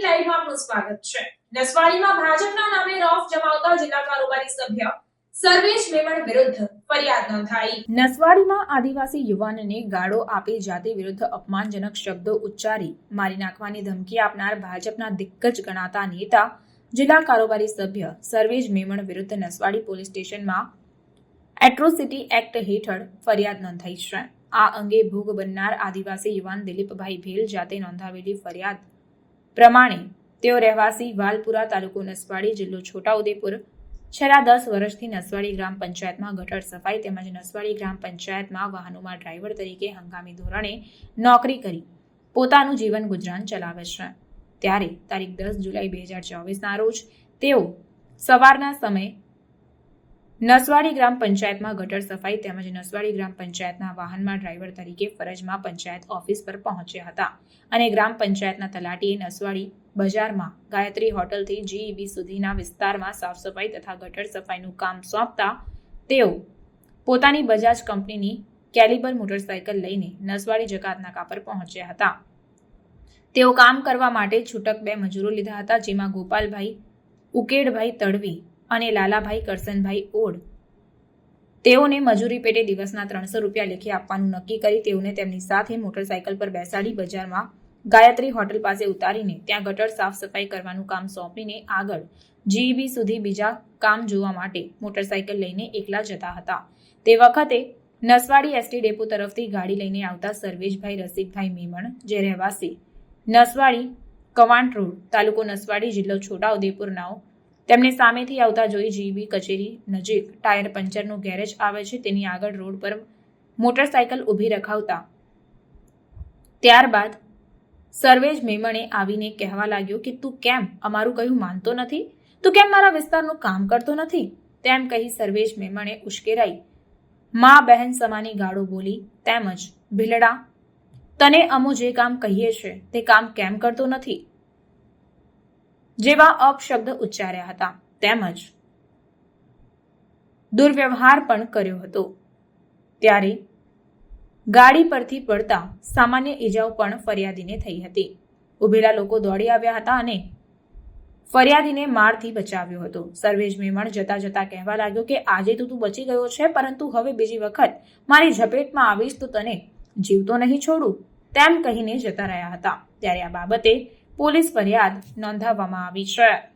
લાઈવમાં આપનું સ્વાગત છે. નસવાડીમાં ભાજપના નામે રોફ જમાવતા જિલ્લા કારોબારી સભ્ય સર્વેશ મેમણ વિરુદ્ધ નસવાડી પોલીસ સ્ટેશનમાં એટ્રોસિટી એક્ટ હેઠળ ફરિયાદ નોંધાઈ છે. આ અંગે ભોગ બનનાર આદિવાસી યુવાન દિલીપભાઈ ભેલ જાતે નોંધાવેલી ફરિયાદ પ્રમાણે તેઓ રહેવાસી વાલપુરા તાલુકો નસવાડી જિલ્લો છોટાઉદેપુર, છેલ્લા દસ વર્ષથી નસવાડી ગ્રામ પંચાયતમાં ગટર સફાઈ તેમજ નસવાડી ગ્રામ પંચાયતમાં વાહનોમાં ડ્રાઈવર તરીકે હંગામી ધોરણે નોકરી કરી પોતાનું જીવન ગુજરાન ચલાવે છે. ત્યારે તારીખ દસ જુલાઈ બે હજાર ચોવીસના રોજ તેઓ સવારના સમયે નસવાડી ગ્રામ પંચાયતમાં ગટર સફાઈ તેમજ નસવાડી ગ્રામ પંચાયતના વાહનમાં ડ્રાઈવર તરીકે ફરજમાં પંચાયત ઓફિસ પર પહોંચ્યા હતા. અને ગ્રામ પંચાયતના તલાટીએ નસવાડી બજારમાં ગાયત્રી હોટલથી જીઈબી સુધીના વિસ્તારમાં સાફ સફાઈ તથા ગટર સફાઈનું કામ સોંપતા તેઓ પોતાની બજાજ કંપનીની કેલિબર મોટરસાયકલ લઈને નસવાડી જકાતનાકા પર પહોંચ્યા હતા. તેઓ કામ કરવા માટે છૂટક બે મજૂરો લીધા હતા, જેમાં ગોપાલભાઈ, ઉકેડભાઈ તડવી અને લાલાભાઈ કરસનભાઈ ઓડ. તેઓને મજૂરી પેટે દિવસના ત્રણસો રૂપિયા લેખે આપવાનું નક્કી કરી તેઓને તેમની સાથે મોટરસાયકલ પર બેસાડી બજારમાં ગાયત્રી હોટલ પાસે ઉતારીને ત્યાં ગટર સાફ સફાઈ કરવાનું કામ સોંપીને આગળ જીઈબી સુધી બીજા કામ જોવા માટે મોટરસાયકલ લઈને એકલા જતા હતા. તે વખતે નસવાડી એસટી ડેપો તરફથી ગાડી લઈને આવતા સર્વેશભાઈ, રસિકભાઈ મેમણ, જે રહેવાસી, નસવાડી કવાંટ રોડ, તાલુકો નસવાડી જિલ્લો છોટાઉદેપુરનાઓ તેમને સામેથી આવતા જોઈ જીબી કચેરી નજીક ટાયર પંચરનું ગેરેજ આવે છે, તેની આગળ રોડ પર મોટરસાયકલ ઊભી રખાવતા. ત્યારબાદ સર્વેજ મેમણે આવીને કહેવા લાગ્યો કે, તું કેમ અમારું કહ્યું માનતો નથી? તું કેમ મારા વિસ્તારનું કામ કરતો નથી? તેમ કહી સર્વેજ મેમણે ઉશ્કેરાઈ. મા બહેન સમાની ગાળો બોલી તેમજ ભીલડા, તને અમુ જે કામ કહીએ છે, તે કામ કેમ કરતો નથી? જેવા અપશબ્દ ઉચ્ચાર્યા હતા. તેમજ દુર્વ્યવહાર પણ કર્યો હતો. ત્યારે ગાડી પરથી પડતા સામાન્ય ઈજાઓ પણ ફરિયાદીને થઈ હતી. ઉભેલા લોકો દોડી આવ્યા હતા અને ફરિયાદીને મારથી બચાવ્યો હતો. સર્વેજ મેમણ જતા જતા કહેવા લાગ્યો કે, આજે તો તું બચી ગયો છે, પરંતુ હવે બીજી વખત મારી ઝપેટમાં આવીશ તો તને જીવતો નહીં છોડું. તેમ કહીને જતા રહ્યા હતા. ત્યારે આ બાબતે પોલીસ ફરિયાદ નોંધાવવામાં આવી છે.